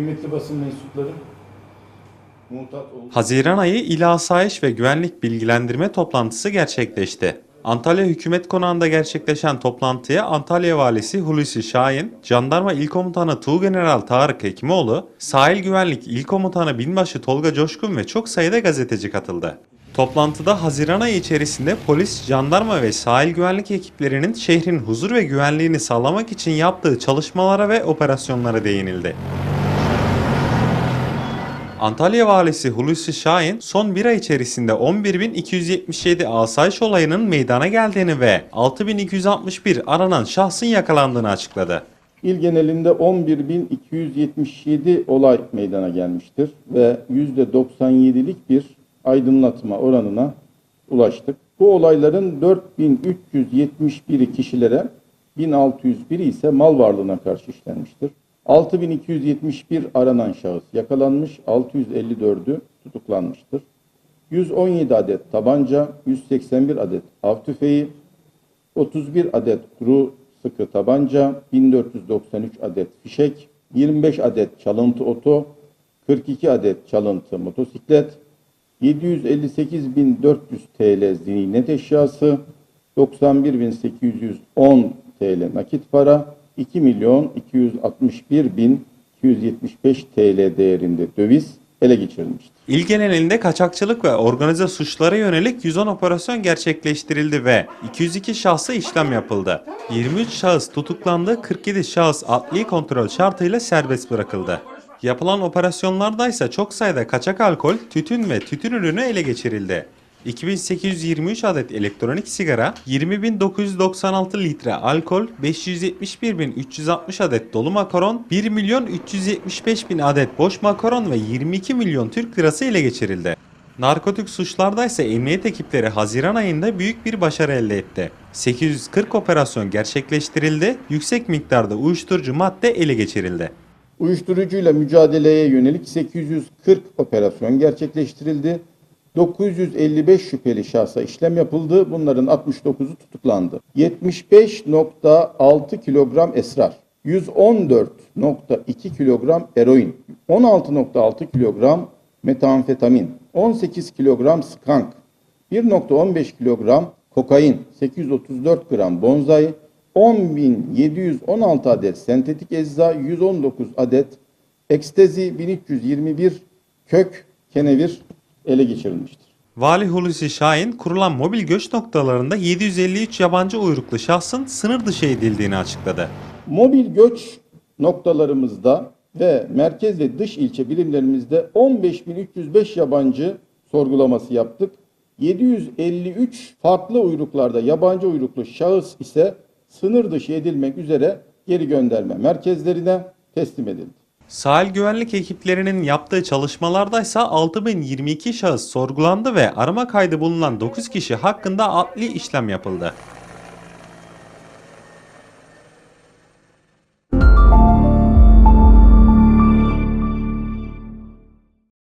Kıymetli basın mensupları, Haziran ayı İl Asayiş ve Güvenlik Bilgilendirme toplantısı gerçekleşti. Antalya Hükümet Konağı'nda gerçekleşen toplantıya Antalya Valisi Hulusi Şahin, Jandarma İl Komutanı Tuğgeneral Tarık Hekimoğlu, Sahil Güvenlik İl Komutanı Binbaşı Tolga Coşkun ve çok sayıda gazeteci katıldı. Toplantıda Haziran ayı içerisinde polis, jandarma ve sahil güvenlik ekiplerinin şehrin huzur ve güvenliğini sağlamak için yaptığı çalışmalara ve operasyonlara değinildi. Antalya Valisi Hulusi Şahin son bir ay içerisinde 11.277 asayiş olayının meydana geldiğini ve 6.261 aranan şahsın yakalandığını açıkladı. İl genelinde 11.277 olay meydana gelmiştir ve %97'lik bir aydınlatma oranına ulaştık. Bu olayların 4371'i kişilere, 1601'i ise mal varlığına karşı işlenmiştir. 6271 aranan şahıs yakalanmış, 654'ü tutuklanmıştır. 117 adet tabanca, 181 adet av tüfeği, 31 adet kuru sıkı tabanca, 1493 adet fişek, 25 adet çalıntı oto, 42 adet çalıntı motosiklet, 758.400 TL ziynet eşyası, 91.810 TL nakit para, 2 milyon 261.275 TL değerinde döviz ele geçirilmiştir. İl genelinde kaçakçılık ve organize suçlara yönelik 110 operasyon gerçekleştirildi ve 202 şahsa işlem yapıldı. 23 şahıs tutuklandı, 47 şahıs adli kontrol şartıyla serbest bırakıldı. Yapılan operasyonlarda ise çok sayıda kaçak alkol, tütün ve tütün ürünü ele geçirildi. 2823 adet elektronik sigara, 20.996 litre alkol, 571.360 adet dolu makaron, 1 milyon 375 bin adet boş makaron ve 22 milyon Türk lirası ele geçirildi. Narkotik suçlarda ise emniyet ekipleri Haziran ayında büyük bir başarı elde etti. 840 operasyon gerçekleştirildi, yüksek miktarda uyuşturucu madde ele geçirildi. Uyuşturucuyla mücadeleye yönelik 840 operasyon gerçekleştirildi. 955 şüpheli şahsa işlem yapıldı. Bunların 69'u tutuklandı. 75.6 kilogram esrar, 114.2 kilogram eroin, 16.6 kilogram metamfetamin, 18 kilogram skank, 1.15 kilogram kokain, 834 gram bonzai, 10.716 adet sentetik ecza, 119 adet ekstezi, 1321 kök kenevir ele geçirilmiştir. Vali Hulusi Şahin kurulan mobil göç noktalarında 753 yabancı uyruklu şahsın sınır dışı edildiğini açıkladı. Mobil göç noktalarımızda ve merkez ve dış ilçe birimlerimizde 15.305 yabancı sorgulaması yaptık. 753 farklı uyruklarda yabancı uyruklu şahıs ise sınır dışı edilmek üzere geri gönderme merkezlerine teslim edildi. Sahil güvenlik ekiplerinin yaptığı çalışmalarda ise 6022 şahıs sorgulandı ve arama kaydı bulunan 9 kişi hakkında adli işlem yapıldı.